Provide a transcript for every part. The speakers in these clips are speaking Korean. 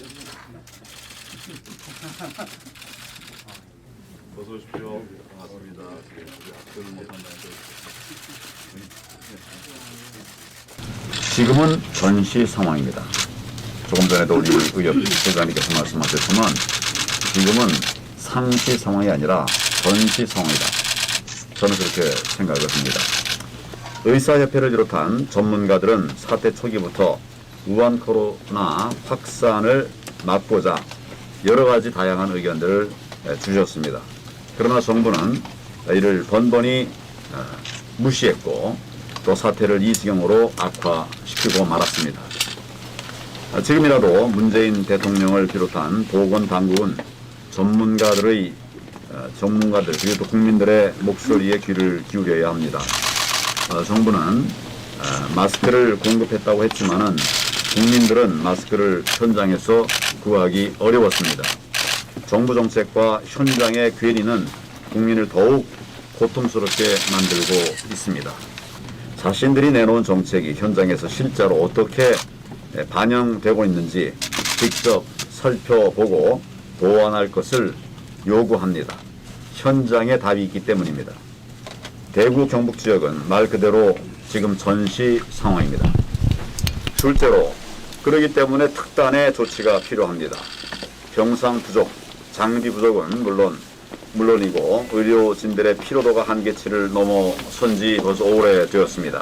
어서 오십시오. 반갑습니다. 지금은 전시 상황입니다. 조금 전에도 우리 의협 회장님께서 말씀하셨지만 지금은 상시 상황이 아니라 전시 상황이다. 저는 그렇게 생각을 합니다. 의사협회를 비롯한 전문가들은 사태 초기부터 우한 코로나 확산을 막고자 여러 가지 다양한 의견들을 주셨습니다. 그러나 정부는 이를 번번이 어, 무시했고 또 사태를 이 지경으로 악화시키고 말았습니다. 아, 지금이라도 문재인 대통령을 비롯한 보건 당국은 전문가들의 어, 전문가들 그리고 또 국민들의 목소리에 귀를 기울여야 합니다. 어, 정부는 어, 마스크를 공급했다고 했지만은 국민들은 마스크를 현장에서 구하기 어려웠습니다. 정부 정책과 현장의 괴리는 국민을 더욱 고통스럽게 만들고 있습니다. 자신들이 내놓은 정책이 현장에서 실제로 어떻게 반영되고 있는지 직접 살펴보고 보완할 것을 요구합니다. 현장에 답이 있기 때문입니다. 대구 경북 지역은 말 그대로 지금 전시 상황입니다. 둘째로 그러기 때문에 특단의 조치가 필요합니다. 병상 부족, 장비 부족은 물론 물론이고 의료진들의 피로도가 한계치를 넘어선 지 벌써 오래 되었습니다.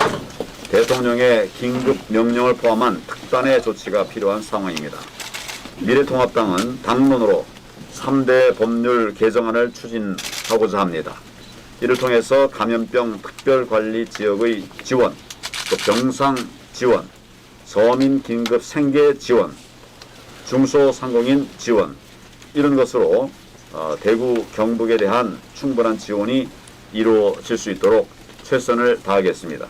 대통령의 긴급 명령을 포함한 특단의 조치가 필요한 상황입니다. 미래통합당은 당론으로 3대 법률 개정안을 추진하고자 합니다. 이를 통해서 감염병 특별관리 지역의 지원, 또 병상 지원, 서민 긴급 생계 지원, 중소상공인 지원 이런 것으로 어, 대구 경북에 대한 충분한 지원이 이루어질 수 있도록 최선을 다하겠습니다.